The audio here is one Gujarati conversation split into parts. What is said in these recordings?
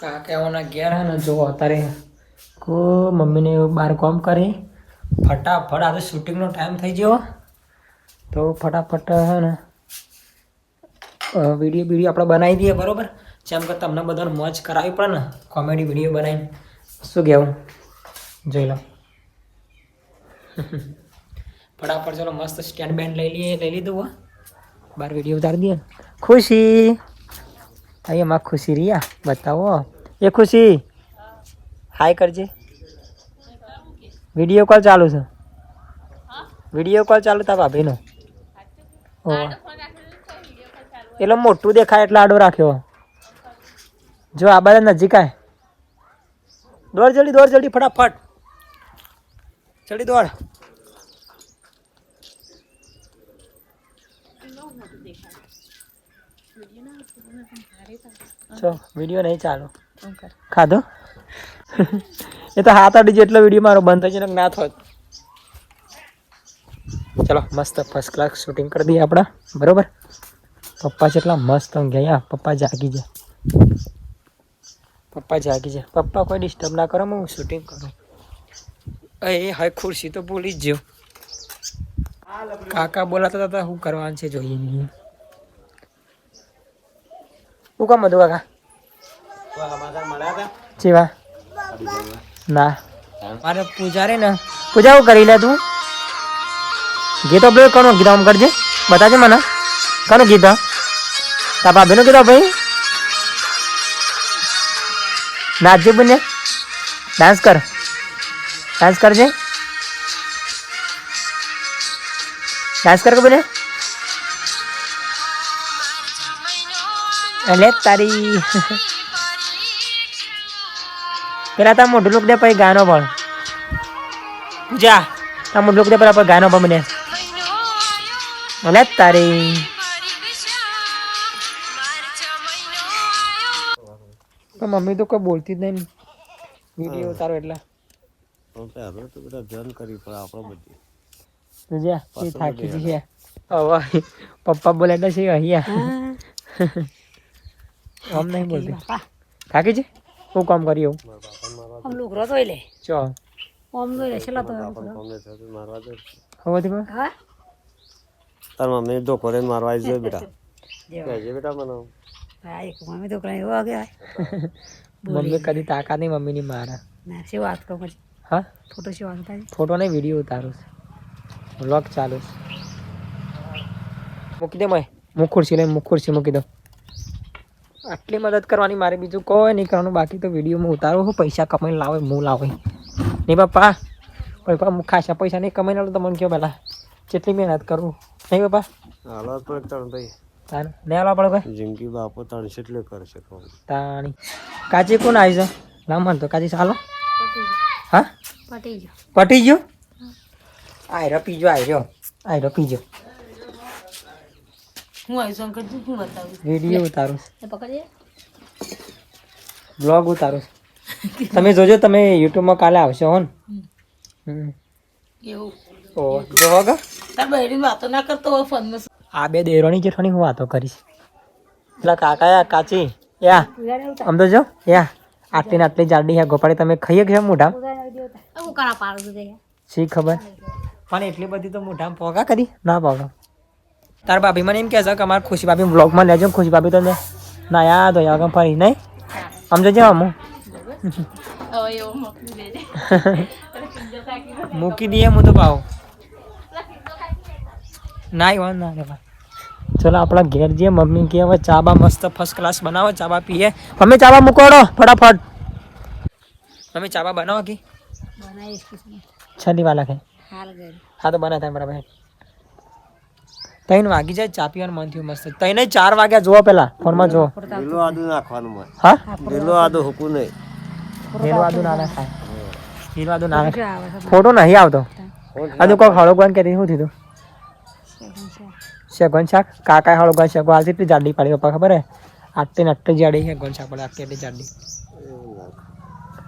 કાકાઓના ઘેર હે ને જો અત્યારે કો મમ્મીને બહાર કામ કરી. ફટાફટ આજે શૂટિંગનો ટાઈમ થઈ ગયો. તો ફટાફટ હે ને વીડિયો વીડિયો આપણે બનાવી દઈએ, બરાબર? જેમ કે તમને બધાને મોજ કરાવી પડે ને કોમેડી વીડિયો બનાવીને. શું કહેવું? જોઈ લો. ફટાફટ ચલો મસ્ત સ્ટેન્ડ બેન્ડ લઈ લઈએ, લઈ લીધું હો. બાર વીડિયો ઉતારી દઈએ. ખુશી! અહીંયા માં ખુશી રહ્યા બતાવો એ ખુશી હાય કરજે વીડિયો કોલ ચાલુ છે. વીડિયો કોલ ચાલુ તા ભાભીનો એટલે મોટું દેખાય એટલે આડો રાખ્યો. જો આ બધા નજીક આય. દોડ જલ્દી દોડ જલ્દી ફટાફટ. જલ્દી દોડ. વીડિયો નહીં ચાલો. ખાધો? એ તો હાથ અડી જેટલો વીડિયો મારો બંધ થઈ જાય ના થોત ચલો મસ્ત ફર્સ્ટ ક્લાસ શૂટિંગ કરી દઈએ આપણા. બરોબર? પપ્પા જેટલા મસ્ત ગયા પપ્પા જાગી જાય પપ્પા જાગી જાય પપ્પા કોઈ ડિસ્ટર્બ ના કરો હું શૂટિંગ કરું. એ હવે ખુરશી તો ભૂલી જ ગયો. કાકા બોલાતા હતા શું કરવાનું છે જોઈએ નહીં. હું કામ હતું કાકા? ચેવા ના. મારે પૂજા રે ને. પૂજા હું કરી લે તું. ગીતો ભાઈ કોનો ગીત આમ કરજે. બતાજે મને. કોનું ગીતો તા? ભાભીનું કીધો ભાઈ. નાચજે બને. ડાન્સ કર. ડાન્સ કરજે. ડાન્સ કર કે બને? એટલે તારી. પેલા તા મોઢું લોક દે પછી ગાનો પણ પૂજા તા મોઢું લોક દે પેલા ગાનો પણ મને. એટલે તારી. પણ મમ્મી તો કોઈ બોલતી જ નહીં. વીડિયો ઉતારો એટલે. પહેલો તો બધા ધ્યાન કરી પણ આપણે બધી. પૂજા એ થાકી છે હવે પપ્પા બોલે છે અહીંયા. આમ નહીં બોલતી. થાકી છે શું કામ કર્યું આમ લુગરો ધોઈ લે? ચો. આમ ધોઈ લે છેલ્લા તો મારવા દે હવે થી હા? તાર મમ્મી ધોકો રે મારવા આવી જાય બેટા. કહેજે બેટા મને હા એક મમ્મી કઈ એવો ગયા મમ્મી કદી તાકા નહીં મમ્મીની મારા. ના શું વાત કહું પછી? હા? ફોટો શું વાત થાય ફોટો નહીં વીડિયો ઉતારું છું. વ્લોગ ચાલુ છે. મૂકી દે મય હું લઈ લઈને મૂકી દઉં. આટલી મદદ કરવાની મારે બીજું કોઈ નહીં કરવાનું. બાકી તો વીડિયો હું ઉતારું પૈસા કમાઈને લાવે હું લાવે. નહીં પપ્પા પપ્પા હું ખાસા પૈસા નહીં કમાઈને આવું તમને કહો પહેલાં કેટલી મહેનત કરું. નહીં પપ્પા હાલો તો ત્રણ ભાઈ. તાર નહીં હાલવા પડે ભાઈ જિંદગી બાપો ત્રણ કેટલે કરશે તાણી. કાચી કોણ આવી છે? ના માનતો કાચી ચાલો હા? પટી ગયો પટી ગયો? આયરો પીજો આયરો. આયરો પીજો. હું બતાવું વીડિયો ઉતારું. એ પકડીએ. બ્લોગ ઉતારું. તમે જોજો તમે યુટ્યુબમાં કાલે આવશો હો ને. એવું. ઓ જોવો તાર બહેરી વાતો ના કરતો હોય ફોનમાં આ બે દેરોની જેઠાણી હું વાતો કરીશ. પેલા કાકા યા કાચી યા આમ તો જો યા આટલી ને આટલી જાડી હે ગોપાળી તમે ખાઈએ કે મોઢા હું કરા પાડું છું તે. શી ખબર? પણ એટલી બધી તો મોઢામ પોગા કરી ના પાવડો તાર ભાભી મને એમ કહે છે કે અમારે ખુશી ભાભી બ્લોગમાં લેજો ખુશી ભાભી તમને ને યાદ હોય આગળ ફરી નહીં. આમ જજો આમ મૂકી દઈએ હું તો પાવ ના વાંધો ના રે ચલો આપણા ઘેર જઈએ મમ્મી કે હવે ચા બા મસ્ત ફર્સ્ટ ક્લાસ બનાવો ચા બા પીએ. મમ્મી ચા બા મૂકોડો ફટાફટ. મમ્મી ચા બા બનાવો કે? કુછ વાલા કે હા તો બના થાય બરાબર. ત્રણ વાગી જાય ચા પીવાનું મન થયું મસ્ત. તઈને ચાર વાગ્યા જોવો પેલા ફોનમાં જુઓ. લીલો આદુ નાખવાનું હોય હા? લીલો આદુ હુકું નહીં. લીલો આદુ ના નાખાય. લીલો આદુ ના નાખાય. ફોટો નહીં આવતો. આદુ કોઈ હળોગવાન કે શું થયું શેગવાન શાક? કાકા હળોગવાન શેગો આલતી એટલી જાડી પાડી પપ્પા ખબર હે? આટલી ને જાડી જાડી ગોન શાક પડે આટલી એટલી જાડી.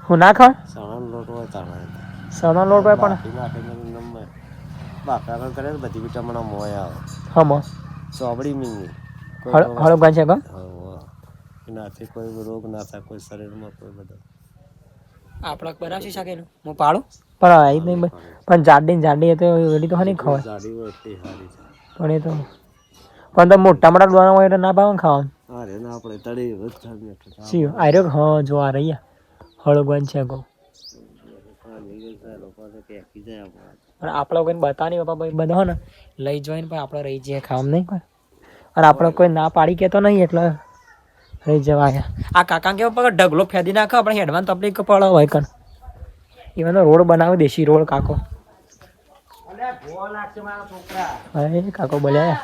હું ના ખાવ સણો લોટ હોય તારે સનો લોટ હોય પણ. બાકી નાખીને નંબર. બાકારણ કરે બધી વિટામણ મોય આવે. હમો સોબડી મીંગી હળોગવાન ના એનાથી કોઈ રોગ ના થાય કોઈ શરીરમાં કોઈ બધો. આપણે બનાવશી શકે હું પાડું? પણ આવી જ નહીં પણ જાડી જાડી એ તો એડી તો હની ખવાય. જાડી સારી પણ એ તો પણ તો મોટા મોટા હોય એટલે ના ભાવે ને ખાવાનું? હા રે ના આપણે તળી શી આર્યો હા જો આ રહી હળગવાન છે હા, જાય આપણે કોઈ આપણે નહીં બતાની બાપા ભાઈ બધો ને લઈ જોઈને પણ આપણે રહી જઈએ ખાવા નહીં કોઈ અને આપણે કોઈ ના પાડી કેતો નહીં એટલે રહી જવાય. આ કાકા કે પગ ઢગલો ફેદી નાખો આપણે હેડવાન તકલીફ પડે હોય કણ. એવાનો રોડ બનાવે દેશી રોડ કાકો. હા કાકો બોલ્યા.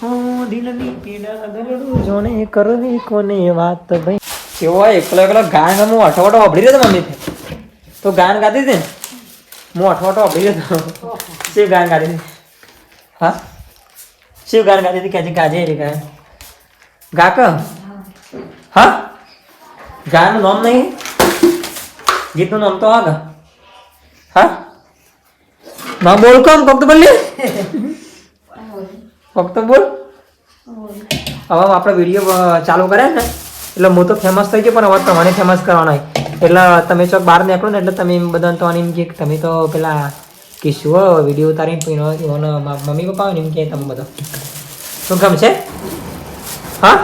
હું દિલની પીડા દરડું જોને કરવી કોને વાત ભાઈ? કેવો હોય એકલો એકલો ગાન હું અઠવાટો અઠો અભડી રહ્યો મમ્મી તો ગાન ગાતી હતી ને? હું અઠવાટો અઠો અભડી રહ્યો શિવ ગાન ગાતી હતી. હા? શિવ ગાન ગાતી હતી ક્યાંથી ગાજે રે ગાન. ગાક? હા? ગાનું નામ નહીં? ગીતનું નામ તો આ હા? ના બોલ કમ કોક તો બોલ કોક તો બોલ. હવે આપણે વીડિયો ચાલુ કરે ને. એટલે હું તો ફેમસ થઈ ગયો પણ હવે તમારે ફેમસ કરવાનો એટલે તમે ચોક બહાર નીકળો ને એટલે તમે બધા તો એમ કે તમે તો પેલા કીશું હો વીડિયો ઉતારીને પીનો એનો મમ્મી પપ્પા એમ કે તમે બધો. શું ગમશે હા?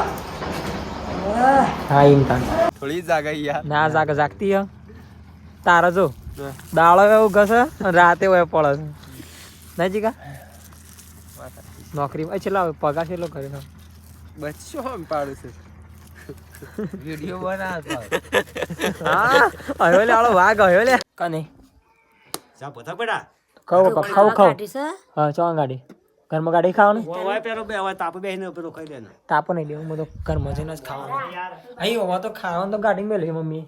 હા એમ તાન થોડી જાગાઈ યાર. ના જાગ જાગતી હો. તારા જો દાળો એવું ઘસે રાતે હોય પડે છે. ના જીકા નોકરી એ છેલ્લા પગાર છેલ્લો કર્યો? બચ્ચો પાડે પાડું છે? વીડિયો બનાવતો હા હવે લે આળો વાઘ હવે લે. કને જા બધા પડા ખાવ ખાવ ખાવ. હા ચો ગાડી. ઘરમાં ગાડી ખાવાનું? ઓય પેલો બે હવે તાપ બેહીને પેલો ખાઈ લેનો. તાપો નહીં દેવું બધો ઘરમાં જઈને જ ખાવાનું. અહીં હોવા તો ખાવાનું તો ગાડી મેળવી મમ્મી.